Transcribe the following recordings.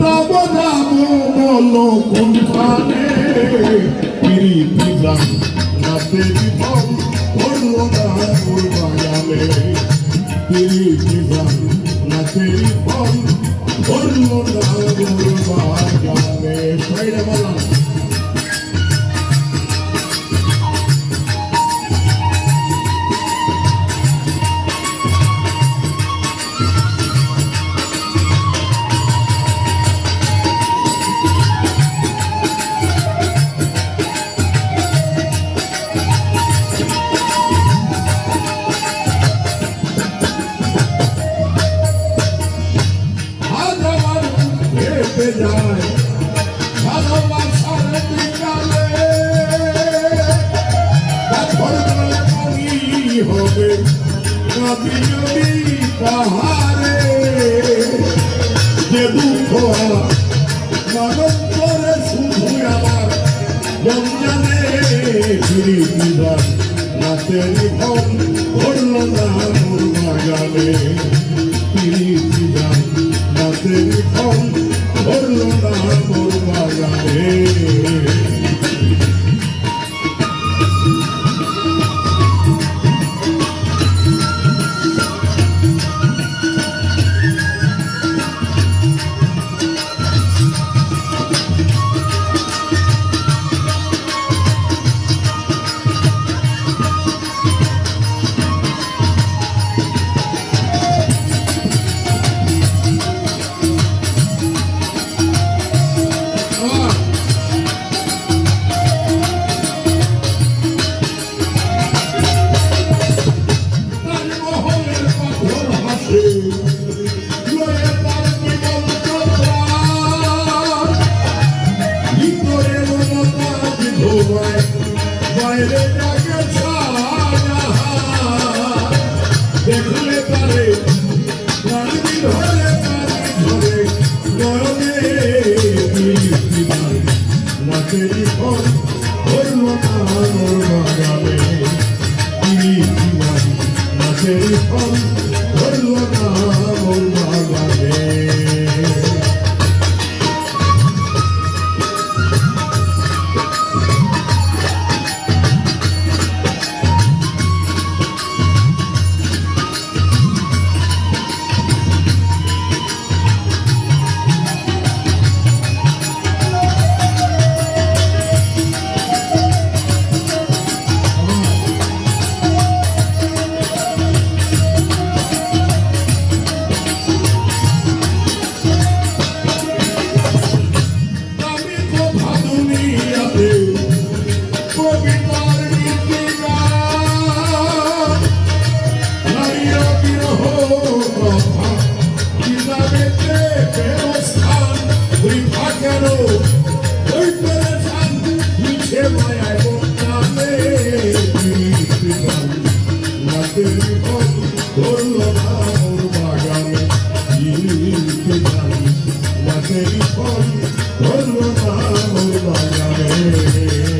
বোঝাবো যাব বলো কোনখানে? পিড়ি দিলাম রাতে বিপদ হবে কবি যদি তাহারে যে দুঃখ শুধু আমার রমজানে ফিরি দিবার রাতে নিভন ধরল না মোর Por lo bajo দেরি হল হইল না জীবনের ফল ধর্ম নাম বাজারে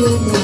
Thank you.